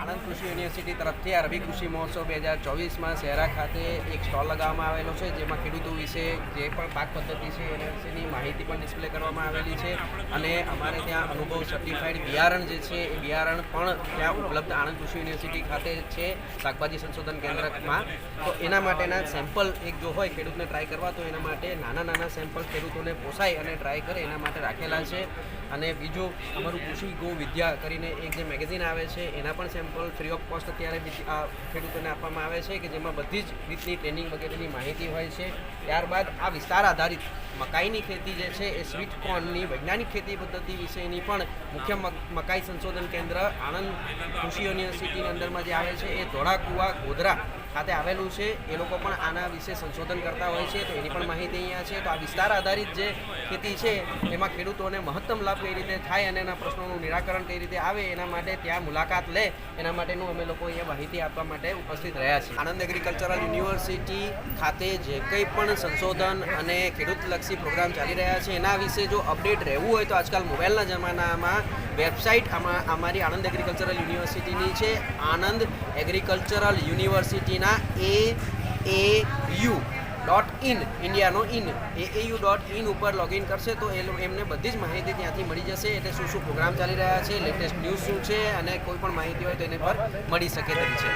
આણંદ કૃષિ યુનિવર્સિટી તરફથી રવિ કૃષિ મહોત્સવ બે હજાર ચોવીસમાં શહેરા ખાતે એક સ્ટોલ લગાવવામાં આવેલો છે જેમાં ખેડૂતો વિશે જે પણ પાક પદ્ધતિ છે એના વિશેની માહિતી પણ ડિસ્પ્લે કરવામાં આવેલી છે અને અમારે ત્યાં અનુભવ સર્ટિફાઈડ બિયારણ જે છે એ બિયારણ પણ ત્યાં ઉપલબ્ધ આણંદ કૃષિ યુનિવર્સિટી ખાતે છે, શાકભાજી સંશોધન કેન્દ્રમાં. તો એના માટેના સેમ્પલ એક જો હોય ખેડૂતને ટ્રાય કરવા, તો એના માટે નાના નાના સેમ્પલ ખેડૂતોને પોસાય અને ટ્રાય કરે એના માટે રાખેલા છે. અને બીજું, અમારું કૃષિ ગો વિદ્યા કરીને એક જે મેગેઝિન આવે છે, એના પણ સેમ્પલ ફ્રી ઓફ કોસ્ટ અત્યારે ખેડૂતોને આપવામાં આવે છે કે જેમાં બધી જ રીતની ટ્રેનિંગ વગેરેની માહિતી હોય છે. ત્યારબાદ આ વિસ્તાર આધારિત મકાઈની ખેતી જે છે એ સ્વીટ કોર્નની વૈજ્ઞાનિક ખેતી પદ્ધતિ વિશેની પણ મુખ્ય મક- મકાઈ સંશોધન કેન્દ્ર આણંદ કૃષિ યુનિવર્સિટીની અંદરમાં જે આવે છે એ ધોળાકુવા ગોધરા ખાતે આવેલું છે. એ લોકો પણ આના વિશે સંશોધન કરતા હોય છે. તો એની પણ માહિતી અહીંયા છે. તો આ વિસ્તાર આધારિત જે ખેતી છે, એમાં ખેડૂતોને મહત્તમ લાભ કઈ રીતે થાય અને એના પ્રશ્નોનું નિરાકરણ કઈ રીતે આવે, એના માટે ત્યાં મુલાકાત લે. એના માટેનું અમે લોકો અહીંયા માહિતી આપવા માટે ઉપસ્થિત રહ્યા છીએ. આણંદ એગ્રીકલ્ચરલ યુનિવર્સિટી ખાતે જે કંઈ પણ સંશોધન અને ખેડૂતલક્ષી પ્રોગ્રામ ચાલી રહ્યા છે, એના વિશે જો અપડેટ રહેવું હોય તો આજકાલ મોબાઈલના જમાનામાં વેબસાઇટ અમારી આણંદ એગ્રીકલ્ચરલ યુનિવર્સિટીની છે. આણંદ એગ્રીકલ્ચરલ યુનિવર્સિટીના A A U dot in ઇન્ડિયાનો in A A U dot in ઉપર લોગિન કરશે તો એ એમને બધી જ માહિતી ત્યાંથી મળી જશે. એટલે શું શું પ્રોગ્રામ ચાલી રહ્યા છે લેટેસ્ટ ન્યૂઝ શું છે, અને કોઈ પણ માહિતી હોય તો એને પર મળી શકે તેમ છે.